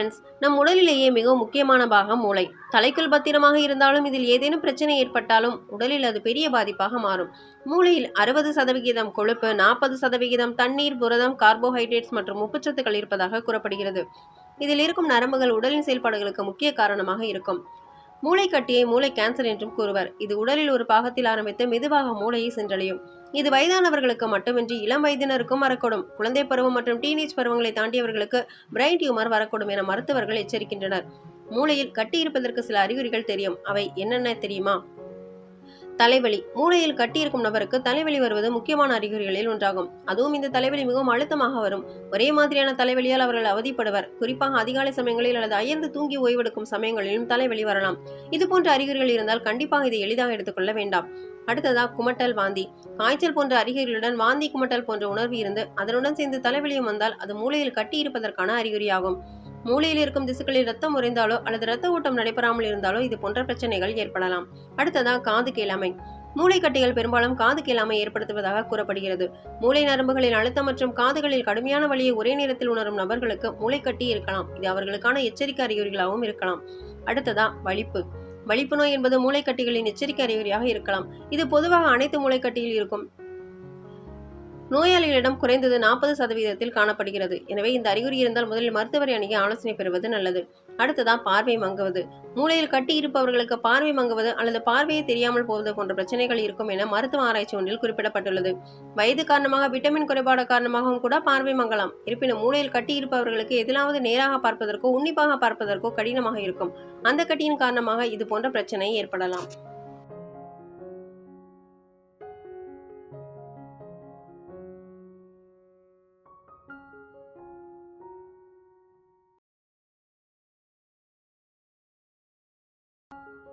Friends நம் உடலிலேயே மிகவும் முக்கியமான பாகம் மூளை. தலைக்குள் பத்திரமாக இருந்தாலும் இதில் ஏதேனும் பிரச்சனை ஏற்பட்டாலும் உடலில் அது பெரிய பாதிப்பாக மாறும். மூளையில் அறுபது சதவிகிதம் கொழுப்பு நாற்பது சதவிகிதம் தண்ணீர் புரதம் கார்போஹைட்ரேட்ஸ் மற்றும் உப்புச்சத்துக்கள் இருப்பதாக கூறப்படுகிறது. இதில் இருக்கும் நரம்புகள் உடலின் செயல்பாடுகளுக்கு முக்கிய காரணமாக இருக்கும். மூளைக்கட்டியை மூளை கேன்சர் என்றும் கூறுவர். இது உடலில் ஒரு பாகத்தில் ஆரம்பித்து மெதுவாக மூளையை சென்றடையும். இது வயதானவர்களுக்கு மட்டுமின்றி இளம் வயதினருக்கும் வரக்கூடும். குழந்தை பருவம் மற்றும் டீனேஜ் பருவங்களை தாண்டியவர்களுக்கு பிரைன் டியூமர் வரக்கூடும் என மருத்துவர்கள் எச்சரிக்கின்றனர். மூளையில் கட்டியிருப்பதற்கு சில அறிகுறிகள் தெரியும். அவை என்னென்ன தெரியுமா? தலைவலி. மூளையில் கட்டியிருக்கும் நபருக்கு தலைவலி வருவது முக்கியமான அறிகுறிகளில் ஒன்றாகும். அதுவும் இந்த தலைவலி மிகவும் அழுத்தமாக வரும். ஒரே மாதிரியான தலைவலியால் அவர்கள் அவதிப்படுவர். குறிப்பாக அதிகாலை சமயங்களில் அல்லது அயர்ந்து தூங்கி ஓய்வெடுக்கும் சமயங்களிலும் தலைவலி வரலாம். இது போன்ற அறிகுறிகள் இருந்தால் கண்டிப்பாக இதை எளிதாக எடுத்துக்கொள்ள வேண்டாம். அடுத்ததா குமட்டல் வாந்தி. காய்ச்சல் போன்ற அறிகுறிகளுடன் வாந்தி குமட்டல் போன்ற உணர்வு இருந்து அதனுடன் சேர்ந்து தலைவலியும் வந்தால் அது மூளையில் கட்டி இருப்பதற்கான அறிகுறியாகும். மூளையில் இருக்கும் திசுக்களில் ரத்தம் உறைந்தாலோ அல்லது ரத்த ஓட்டம் நடைபெறாமல் இருந்தாலோ இது போன்ற பிரச்சனைகள் ஏற்படலாம். அடுத்ததா காது கேளாமை. மூளைக்கட்டிகள் பெரும்பாலும் காது கேளாமை ஏற்படுத்துவதாக கூறப்படுகிறது. மூளை நரம்புகளின் அழுத்தம் மற்றும் காதுகளில் கடுமையான வழியை ஒரே நேரத்தில் உணரும் நபர்களுக்கு மூளைக்கட்டி இருக்கலாம். இது அவர்களுக்கான எச்சரிக்கை அறிகுறிகளாகவும் இருக்கலாம். அடுத்ததா வலிப்பு. வலிப்பு நோய் என்பது மூளைக்கட்டிகளின் எச்சரிக்கை அறிகுறியாக இருக்கலாம். இது பொதுவாக அனைத்து மூளைக்கட்டியில் இருக்கும் நோயாளிகளிடம் குறைந்தது நாற்பது சதவீதத்தில் காணப்படுகிறது. எனவே இந்த அறிகுறி இருந்தால் முதலில் மருத்துவரை அணுகி ஆலோசனை பெறுவது நல்லது. அடுத்ததா பார்வை மங்குவது. மூளையில் கட்டி இருப்பவர்களுக்கு பார்வை மங்குவது அல்லது பார்வையை தெரியாமல் போவது போன்ற பிரச்சனைகள் இருக்கும் என மருத்துவ ஆராய்ச்சி ஒன்றில் குறிப்பிடப்பட்டுள்ளது. வயது காரணமாக விட்டமின் குறைபாடு காரணமாகவும் கூட பார்வை மங்கலாம். இருப்பினும் மூளையில் கட்டி இருப்பவர்களுக்கு எதிலாவது நேராக பார்ப்பதற்கோ உன்னிப்பாக பார்ப்பதற்கோ கடினமாக இருக்கும். அந்த கட்டியின் காரணமாக இது போன்ற பிரச்சனை ஏற்படலாம். you